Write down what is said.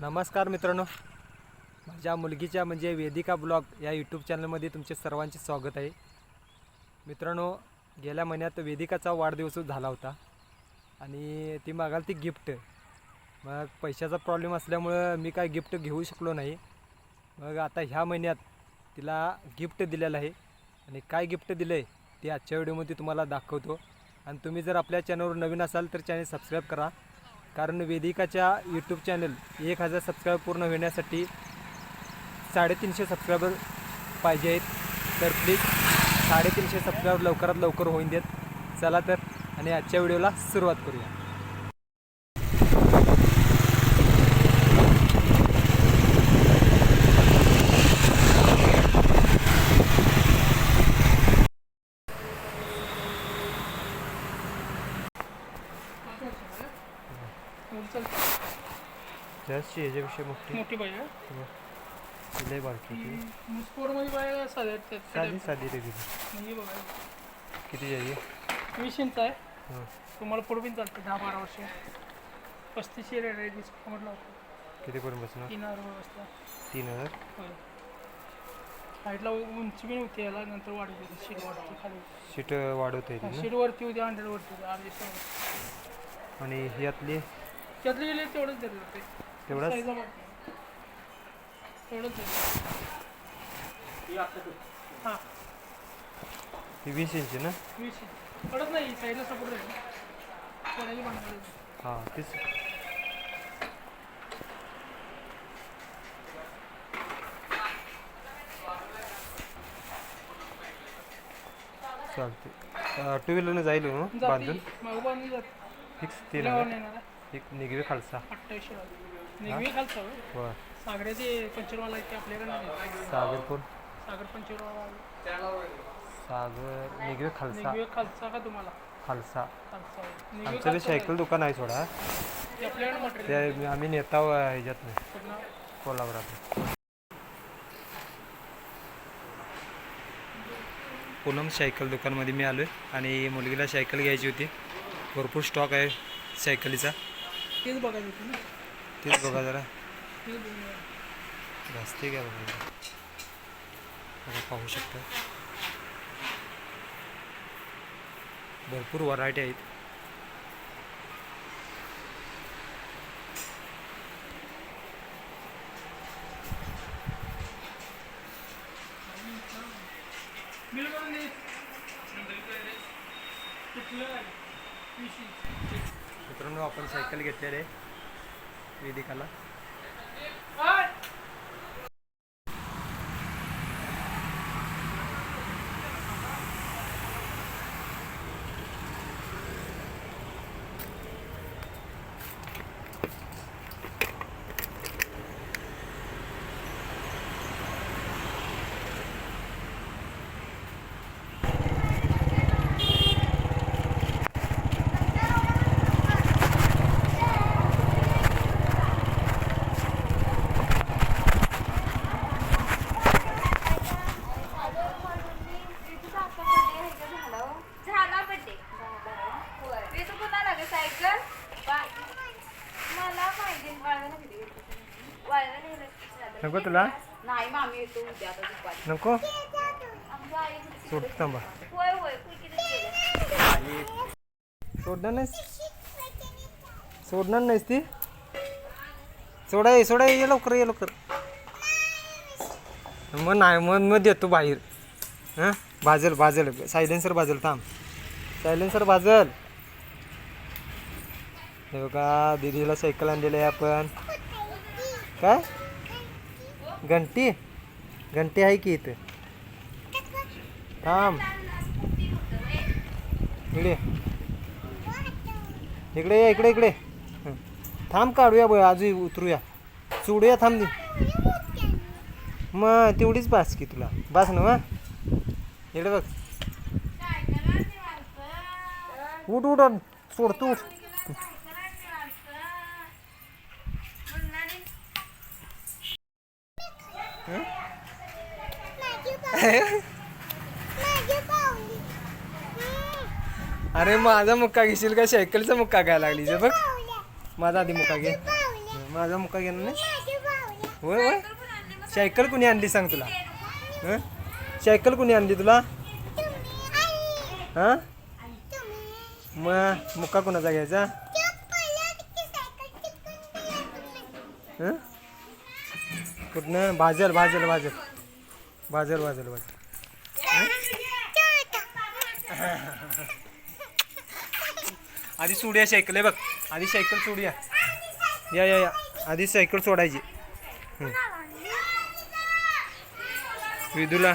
नमस्कार मित्रांनो. माझ्या मुलगीच्या म्हणजे वेदिका ब्लॉग या यूट्यूब चॅनलमध्ये तुमचे सर्वांचे स्वागत आहे. मित्रांनो गेल्या महिन्यात वेदिकाचा वाढदिवस झाला होता आणि ती मागाल ती गिफ्ट. मग पैशाचा प्रॉब्लेम असल्यामुळं मी काय गिफ्ट घेऊ शकलो नाही. मग आता ह्या महिन्यात तिला गिफ्ट दिलेलं आहे आणि काय गिफ्ट दिलं आहे ते आजच्या व्हिडिओमध्ये तुम्हाला दाखवतो. आणि तुम्ही जर आपल्या चॅनलवर नवीन असाल तर चॅनल सबस्क्राईब करा. कारण वेदिकाच्या यूट्यूब चॅनल एक हजार सबस्क्राईब पूर्ण होण्यासाठी साडेतीनशे सबस्क्रायबर पाहिजे आहेत. तर प्लीज साडेतीनशे सबस्क्राईब लवकरात लवकर होऊन देत चला तर. आणि आजच्या व्हिडिओला सुरुवात करूया. जास्त याच्याविषयी मोठी. मोठी पाहिजे लय बारकी स्पोर्टमध्ये पाहिजे साधे आहेत त्यात साधी साधी रेग्युलर म्हणजे बघा. किती जाईल वीस इंच आहे. हां. तुम्हाला पुढे पण चालते. दहा बारा वर्ष. पस्तीसशे रेट आहे डिस्काउंट म्हटलं होतं. कितीपर्यंत बसणार तीन हजार वाजता तीन हजार? होय. हाईटला उंची पण होती याला नंतर वाढत होती. शीट वाढते खाली. सीट वाढवता येते ना? शीट वरती होती हंड्रेड वरती होती. अर्धी आणि ह्यातली? त्यातले गेले तेवढंच देत होते तेवढाच? वाटतं. तेवढंच हां ही. वीस इंची ना? वीस इंच. पडत नाही साईडला सपोर्ट भांडवल हां तीच. चालते टू व्हीलरनं जाईल बांधून? जाती जाते. फिक्स तीन हजार येणार आहे. एक निगवे खालसा. अठ्ठावीसशे निगवी खालचा होय. वा सागऱ्याचे पंचरवाला आहेत ते आपल्याकडे नाही सागरपूर. सागर पंचरवाला. सागर निगवे खालसा. निगवे खालचा का तुम्हाला? खालसा. खालचा होय. निगवे आमचं ते सायकल दुकान आहे सोडा. नाही. ते आपल्याकडे मटेरियल ते आम्ही नेता ह्याच्यात नाही. कोल्हापुरात. पूनम सायकल दुकानमध्ये मी आलो आहे आणि मुलगीला सायकल घ्यायची होती. भरपूर स्टॉक आहे सायकलीचा. तेच बघायचं होतं ना तेच बघा जरा तेच बघूया. बघा बघा पाहू शकता भरपूर व्हरायटी आहेत बिल करून दे कुठलं आहे? वीस इंच. मित्रांनो आपण सायकल घेतलेली आहे. वेदिकाला आय! झाला बड्डे ते तर कुणाला ग सायकल? मला पाहिजे वाळवायला किती वाळवायला. नको तुला? नाही मामी येतो उद्या आता दुपारी. नको? आमच्या आई किती- सोड थांबा. होय होय सोडणार नाहीस? सोडणार नाहीस ती? सोडा ये सोडा ये लवकर ये लवकर. मग नाही मग मग देतो बाहेर. हां? भाजल भाजल सायलेन्सर भाजल थांब. सायलेन्सर भाजल हे बघा दिदीला सायकल आणलेली आहे आपण. काय? घंटी? घंटी आहे की इथं? थांब. इकडे. इकडे या इकडे इकडे. थांब काढूया बघ आजही उतरूया. चुडूया थांब. दे मग तेवढीच बास की तुला. बास ना मग. इकडे बघ. उठ उठ उठ. सोड तू उठ. अरे माझा मुक्का घेशील का? सायकलचा मुक्का घ्यायला लागली जे बघ. माझा आधी मुक्का घे. माझा मुक्का घेणार नाही? होय होय. सायकल कुणी आणली सांग तुला? सायकल कुणी आणली तुला? हा? मग मुक्का कोणाचा घ्यायचा? कुठनं भाजल भाजल भाजल. भाजल भाजल भाजल आधी सोडूया सायकल आहे बघ. आधी सायकल सोडूया. या या या. आधी सायकल सोडायची. हं. विदूला